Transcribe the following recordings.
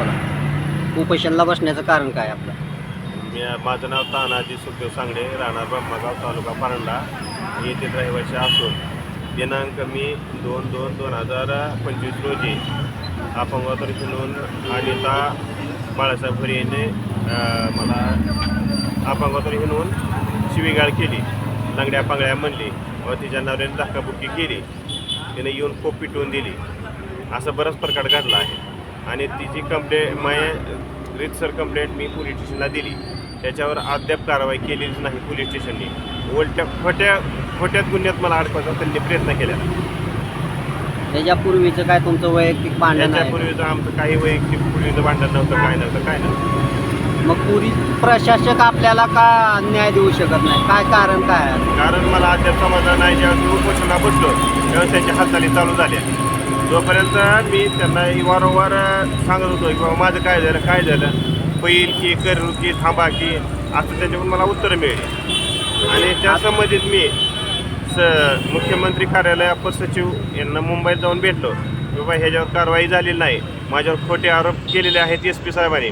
बोला उपोषणला बसण्याचं कारण काय आपलं? मी माझं नाव तानाजी सुखदेव सांगडे राहणार ब्रह्मगाव तालुका परंडा. येथे रहिवासी असून दिनांक मी दोन दोन दोन हजार पंचवीस रोजी अपंगातून फिरून अनिता बाळासाहेब भरे यांनी मला अपंगातून हिणून शिवीगाळ केली. लंगड्या पांगड्या म्हणली व तिच्या नवऱ्याने धक्काबुक्की केली. तिने येऊन खूप पिटवून दिली. असा बराच प्रकार घडला आहे. आणि तिची कंप्लेंट माय रितसर कंप्लेंट मी पोलीस स्टेशनला दिली त्याच्यावर अद्याप कारवाई केलेलीच नाही पोलीस स्टेशनने उलट्या खोट्या खोट्यात गुन्ह्यात मला अडकवायचा त्यांनी प्रयत्न केला. त्याच्यापूर्वीचं काय तुमचं वैयक्तिक भांडण? त्याच्यापूर्वीचं आमचं काही वैयक्तिक पूर्वीचं भांडण नव्हतं काय नव्हतं काय नव्हतं. मग पुरी प्रशासक आपल्याला का न्याय देऊ शकत नाही? काय कारण काय कारण मला अद्याप समाधान नाही ज्यावेळेस मी उपोषणाला बसलो त्यावेळेस त्यांच्या हालचाली चालू झाल्या. जोपर्यंत मी त्यांना वारंवार सांगत होतो की बाबा माझं काय झालं काय झालं? पैल की करू की थांबा की असं त्याच्याकडून मला उत्तरं मिळेल. आणि त्या संबंधित मी स मुख्यमंत्री कार्यालय अपर सचिव यांना मुंबईत जाऊन भेटलो. की बाबा ह्याच्यावर कारवाई झालेली नाही. माझ्यावर खोटे आरोप केलेले आहेत एस पी साहेबांनी.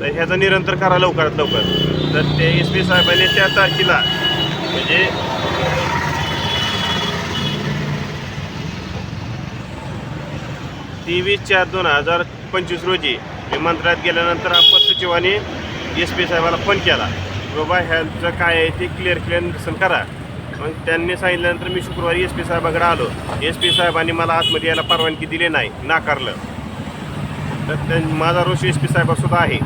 तर ह्याचा निरंतर करा लवकरात लवकर. तर ते एस पी साहेबांनी त्या तारखेला म्हणजे तेवीस चार दोन हजार पंचवीस रोजी विमानतळात गेल्यानंतर अपर सचिवाने एस पी साहेबाला फोन केला. बाबा ह्यांचं काय आहे ते क्लिअर क्लिअर निरसन करा. मग त्यांनी सांगितल्यानंतर मी शुक्रवारी एस पी साहेबाकडे आलो. एस पी साहेबांनी मला आतमध्ये यायला परवानगी दिली नाही नाकारलं. तर त्यां माझा रोष एस पी साहेबासुद्धा आहे.